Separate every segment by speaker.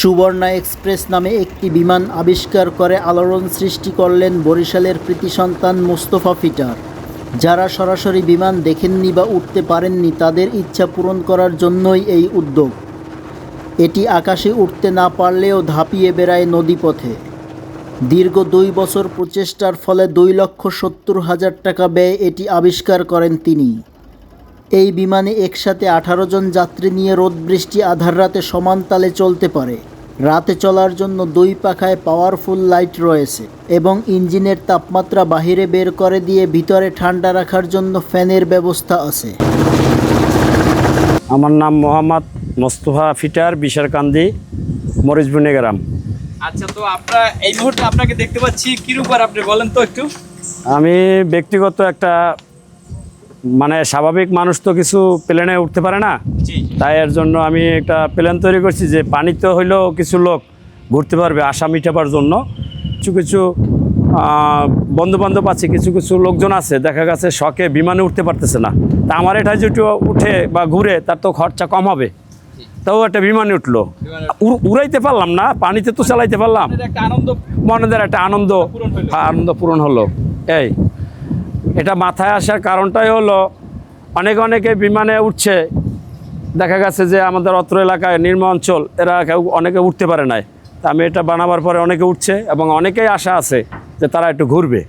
Speaker 1: Suborna express নামে একটি বিমান আবিষ্কার করে আলোড়ন সৃষ্টি করলেন বরিশালের কৃতি সন্তান মোস্তফা ফিটার। যারা সরাসরি বিমান দেখেননি বা উঠতে পারেননি, তাদের ইচ্ছা পূরণ করার জন্যই এই উদ্যোগ। এটি আকাশে উঠতে না পারলেও ধাপিয়ে বেড়ায় নদীপথে। দীর্ঘ দুই বছর প্রচেষ্টার ফলে দুই লক্ষ সত্তর হাজার টাকা ব্যয়ে এটি আবিষ্কার করেন তিনি। এই বিমানে একসাথে আঠারো জন যাত্রী নিয়ে রোদ বৃষ্টি আধার রাতে সমান তালে চলতে পারে। রাতে চলার জন্য দুই পাখায় পাওয়ারফুল লাইট রয়েছে এবং ইঞ্জিনের তাপমাত্রা বাহিরে বের করে দিয়ে ভিতরে ঠান্ডা রাখার জন্য ফ্যানের ব্যবস্থা আছে।
Speaker 2: আমার নাম মোহাম্মদ মোস্তফা ফিটার বিশারকান্দি মরিচবুনি গ্রাম।
Speaker 3: আচ্ছা তো আমরা এই মুহূর্তে আপনাকে দেখতে পাচ্ছি। কি রূপার আপনি বলেন তো একটু?
Speaker 2: আমি ব্যক্তিগত একটা মানে স্বাভাবিক মানুষ তো কিছু প্লেনে উঠতে পারে না। তাই এর জন্য আমি একটা প্ল্যান তৈরি করছি যে পানিতে হইলেও কিছু লোক ঘুরতে পারবে আশা মিটাবার জন্য। কিছু কিছু বন্ধু বান্ধব আছে কিছু কিছু লোকজন আছে দেখা গেছে শখে বিমানে উঠতে পারতেছে না। তা আমার এটা যেটু উঠে বা ঘুরে তার তো খরচা কম হবে। তাও একটা বিমানে উঠল। উড়াইতে পারলাম না পানিতে তো চালাইতে পারলাম।
Speaker 3: আপনার একটা আনন্দ
Speaker 2: মনেদের একটা আনন্দ। হ্যাঁ, আনন্দ পূরণ হলো। এই এটা মাথায় আসার কারণটাই হলো অনেক অনেকে বিমানে উঠছে। দেখা গেছে যে আমাদের অত্র এলাকায় নির্ম অঞ্চল এরা কেউ অনেকে উঠতে পারে নাই। তা আমি এটা বানাবার পরে অনেকে উঠছে এবং অনেকেই আশা আছে যে তারা একটু ঘুরবে।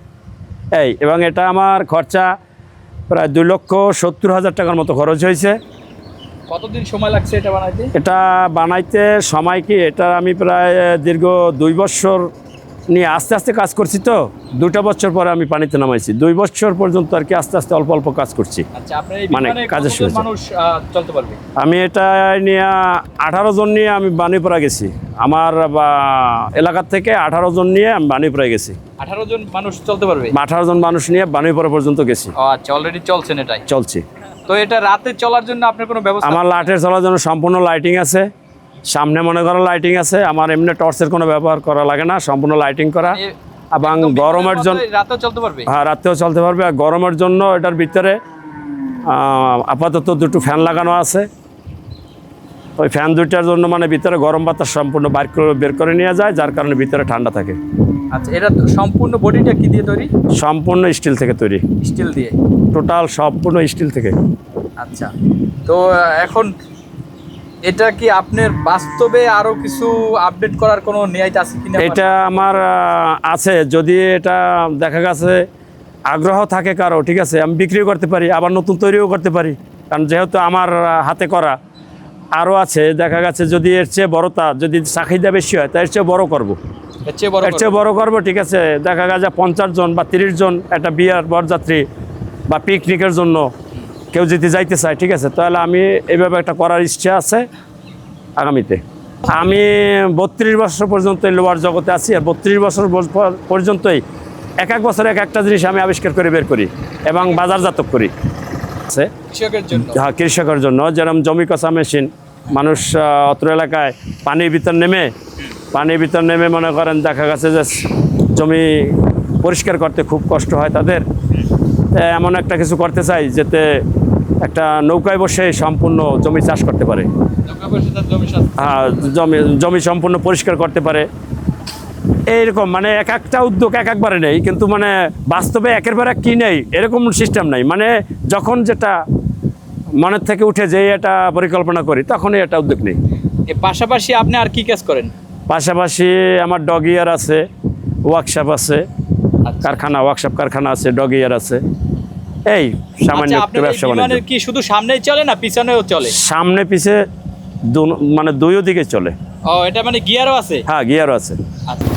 Speaker 2: এই এবং এটা আমার খরচা প্রায় দুই লক্ষ সত্তর হাজার টাকার মতো খরচ হয়েছে।
Speaker 3: কতদিন সময় লাগছে এটা বানাইতে?
Speaker 2: এটা বানাইতে সময় কি? এটা আমি প্রায় দীর্ঘ দুই বছর নিয়ে আস্তে আস্তে কাজ করছি তো। দুটা বছর পরে আমি পানিতে নামাইছি। দুই বছর পর্যন্ত আর কি আস্তে আস্তে অল্প অল্প কাজ করছি।
Speaker 3: আচ্ছা
Speaker 2: মানে কাজের শুরু
Speaker 3: পারবে?
Speaker 2: আমি এটা নিয়ে আঠারো জন নিয়ে আমি বাণীপুরা গেছি। আমার এলাকার থেকে আঠারো জন নিয়ে আমি বাণীপুরা গেছি।
Speaker 3: আঠারো জন মানুষ চলতে পারবে?
Speaker 2: আঠারো জন মানুষ নিয়ে বাণীপুরা পর্যন্ত গেছি।
Speaker 3: আচ্ছা অলরেডি চলছেন এটাই।
Speaker 2: চলছি।
Speaker 3: তো এটা রাতে চলার জন্য আপনার কোনো ব্যবস্থা
Speaker 2: আমার লাইটের চলার জন্য সম্পূর্ণ লাইটিং আছে। সামনে মনে করো লাইটিং আছে আমার এমনি টর্চের কোনো ব্যবহার করা লাগে না সম্পূর্ণ লাইটিং করা। এবং গরমের জন্য
Speaker 3: রাতেও চলতে পারবে?
Speaker 2: হ্যাঁ রাত্রেও চলতে পারবে। আর গরমের জন্য এটার ভিতরে আপাতত দুটো ফ্যান লাগানো আছে। ওই ফ্যান দুইটার জন্য মানে ভিতরে গরম বাতাস সম্পূর্ণ বাইর করে বের করে নিয়ে যায় যার কারণে ভিতরে ঠান্ডা থাকে।
Speaker 3: আচ্ছা এটা সম্পূর্ণ বডিটা কি দিয়ে তৈরি?
Speaker 2: সম্পূর্ণ স্টিল থেকে তৈরি।
Speaker 3: স্টিল দিয়ে?
Speaker 2: টোটাল সম্পূর্ণ স্টিল থেকে।
Speaker 3: আচ্ছা তো এখন এটা কি আপনার বাস্তবে আরও কিছু আপডেট করার কোনো নিয়াইত আছে কিনা?
Speaker 2: এটা আমার আছে। যদি এটা দেখা গেছে আগ্রহ থাকে কারও ঠিক আছে আমি বিক্রিও করতে পারি আবার নতুন তৈরিও করতে পারি। কারণ যেহেতু আমার হাতে করা আরও আছে দেখা গেছে যদি এর চেয়ে বড়তা যদি চাহিদা বেশি হয় তার চেয়ে বড় করব।
Speaker 3: এর চেয়ে বড়
Speaker 2: এর চেয়ে বড় করব ঠিক আছে। দেখা গেছে পঞ্চাশ জন বা তিরিশ জন একটা বিয়ার বরযাত্রী বা পিকনিকের জন্য কেউ যদি যাইতে চায় ঠিক আছে তাহলে আমি এইভাবে একটা করার ইচ্ছা আছে আগামীতে। আমি বত্রিশ বছর পর্যন্ত লোয়ার জগতে আছি আর বত্রিশ বছর পর্যন্তই এক এক বছর এক একটা জিনিস আমি আবিষ্কার করে বের করি এবং বাজারজাত করি। আছে?
Speaker 3: কৃষকের জন্য।
Speaker 2: হ্যাঁ কৃষকের জন্য। যেরকম জমি কষা মেশিন মানুষ অত্র এলাকায় পানির ভিতর নেমে পানির ভিতর নেমে মনে করেন দেখা গেছে যে জমি পরিষ্কার করতে খুব কষ্ট হয় তাদের। এমন একটা কিছু করতে চাই যাতে একটা নৌকায় বসে সম্পূর্ণ জমি চাষ করতে পারে। হ্যাঁ জমি জমি সম্পূর্ণ পরিষ্কার করতে পারে। এইরকম মানে এক একটা উদ্যোগ এক একবারে নেই কিন্তু মানে বাস্তবে একের পর এক কী নেই এরকম সিস্টেম নাই। মানে যখন যেটা মনের থেকে উঠে যে এটা পরিকল্পনা করি তখনই এটা উদ্যোগ নেই।
Speaker 3: পাশাপাশি আপনি আর কি কাজ করেন?
Speaker 2: পাশাপাশি আমার ডগ ইয়ার আছে ওয়ার্কশপ আছে
Speaker 3: আচ্ছা।
Speaker 2: কারখানা ওয়ার্কশপ কারখানা আছে ডগ ইয়ার আছে। এই সামান্য
Speaker 3: আচ্ছা
Speaker 2: একটু ব্যবসা বাণিজ্য।
Speaker 3: কি শুধু সামনেই চলে না পিছনেও চলে?
Speaker 2: সামনে পিছে মানে দুইও দিকে চলে।
Speaker 3: ও এটা মানে গিয়ারও আছে?
Speaker 2: হ্যাঁ গিয়ারও আছে।
Speaker 3: আচ্ছা।